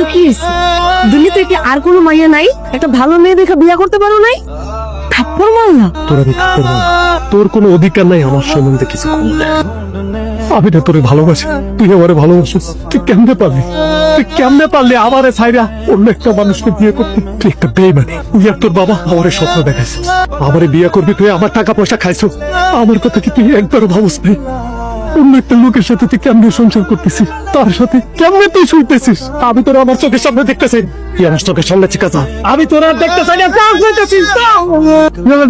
তো কি হয়েছে দুনিয়াতে কি আর কোনো মাইয়া নাই? একটা ভালো মেয়ে দেখে বিয়ে করতে পারো নাই? থাপ্পড় মারলা। তোর আমি থাকতে পারব তোর কোনো অধিকার নাই আমার সম্বন্ধে কিছু। আমি না তোরে ভালোবাসি, তুই আমারে ভালোবাসিস। তুই কেমনে পারলি? তুই কেমনে পারলি আমারে ছাইরা অন্য একটা মানুষকে বিয়ে করতে? তুই একটা বেইমানি। তুই আর তোর বাবা আমারে স্বপ্ন দেখাইছিস। আমারে বিয়ে করবি, তুই আমার টাকা পয়সা খাইছো আমার কথা কি তুই একবারও ভাবস নাই? অন্য একটা লোকের সাথে তুই কেমনে সংসার করতেছিস? তার সাথে কেমনে তুই শুনতেছিস আমি তোর আমার চোখের সামনে দেখতেছি। তুই আমার চোখের সামনে চিকা যা আমি তোর আর দেখতে চাই না কাজ দেখতেছিস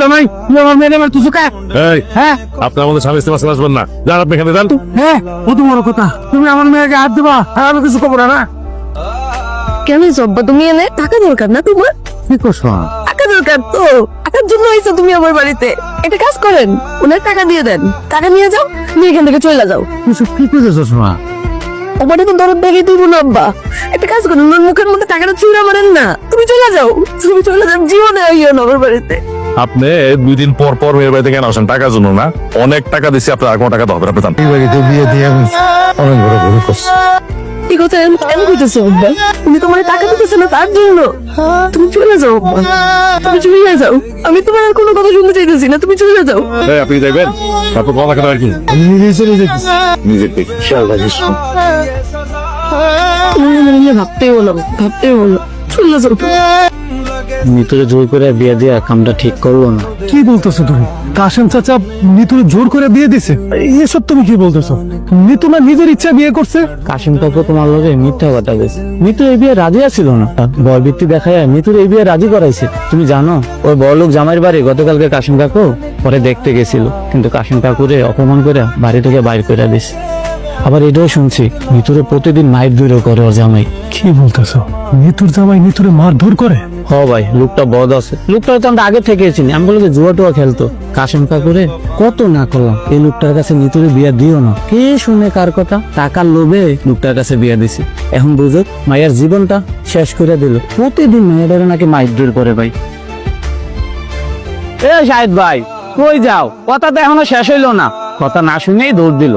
জামাই আমার মেয়ে আমার তুই চুকা এই হ্যাঁ? আপনি আমাদের স্বামী ইস্তেমা আসবেন না। যান আপনি এখানে যান। হ্যাঁ কত বড় কথা। তুমি আমার মেয়েকে হাত দিবা আর আমি কিছু খবর না? কেন জব্বা তুমি এনে টাকা দরকার না তোমার? কি করছ? দরকার তো। টাকার জন্য হয়েছে তুমি আমার বাড়িতে। একটা কাজ করেন ওনার টাকা দিয়ে দেন। টাকা নিয়ে যাও নিয়ে এখান থেকে চলে যাও। কি ওপারে তো দরদ দেখে দিব না আব্বা। একটা কাজ করুন ওনার মুখের মধ্যে টাকাটা চুরা মারেন না। তুমি চলে যাও তুমি চলে যাও জীবনে আইও না আমার বাড়িতে। আপনি দুই দিন পর পর মেয়ের বাড়িতে কেন আসেন? টাকার জন্য না? অনেক টাকা দিচ্ছি আপনার আর কোনো টাকা তো হবে না, আপনি এই বাড়িতে বিয়ে দিয়ে আমি অনেক বড় ভুল করছি। এই কথা আমি কেন কইতেছো আব্বা? তুমি তোমার টাকা দিতেছো না তার জন্য? তুমি চলে যাও আব্বা। তুমি চলে যাও। আমি তোমার আর কোনো কথা শুনতে চাইতেছি না তুমি চলে যাও। আপনি যাইবেন তারপর কথা কেন আর কি? আমি নিজেই চলে যেতেছি নিজের দিক তুমি আমার নিয়ে ভাবতেই বলো ভাবতেই বলো চলে যাও। মিতুরে জোর করে বিয়ে দিয়া কামটা ঠিক করল না। কি বলতেছো তুমি? কাশেম চাচা নিতুর জোর করে বিয়ে দিছে? এসব তুমি কি বলতেছো? নিতু না নিজের ইচ্ছা বিয়ে করছে? কাশিম কাকু তোমার লগে মিথ্যা কথা বলছে মিতু এই বিয়ে রাজি আছিল না? বয় বৃত্তি দেখায় মিতুর এই বিয়ে রাজি করাইছে। তুমি জানো ওই বড় লোক জামাইয়ের বাড়ি গতকালকে কাশিম কাকু পরে দেখতে গেছিল। কিন্তু কাশিম কাকুরে অপমান করে বাড়ি থেকে বাইর করে দিছে। আবার এটাও শুনছি মিতুরে প্রতিদিন মাইর দূরে করে ওর জামাই। কি বলতেছো? নিতুর জামাই নিতুরে মারধর করে? হ ভাই লোকটা বদ আছে। লোকটা তো আমরা আগে থেকে চিনি আমি বলি জুয়া টুয়া খেলতো। কাশিম কাকুরে কত না করলাম। এই লোকটার কাছে নিতুরে বিয়া দিও না। কে শুনে কার কথা? টাকার লোভে লোকটার কাছে বিয়া দিছি। এখন বুঝো মায়ের জীবনটা শেষ করে দিল। প্রতিদিন মেয়েদের নাকি মাইর দূর করে ভাই। এ শাহিদ ভাই কই যাও? কথা তো এখনও শেষ হইল না। কথা না শুনেই দৌড় দিল।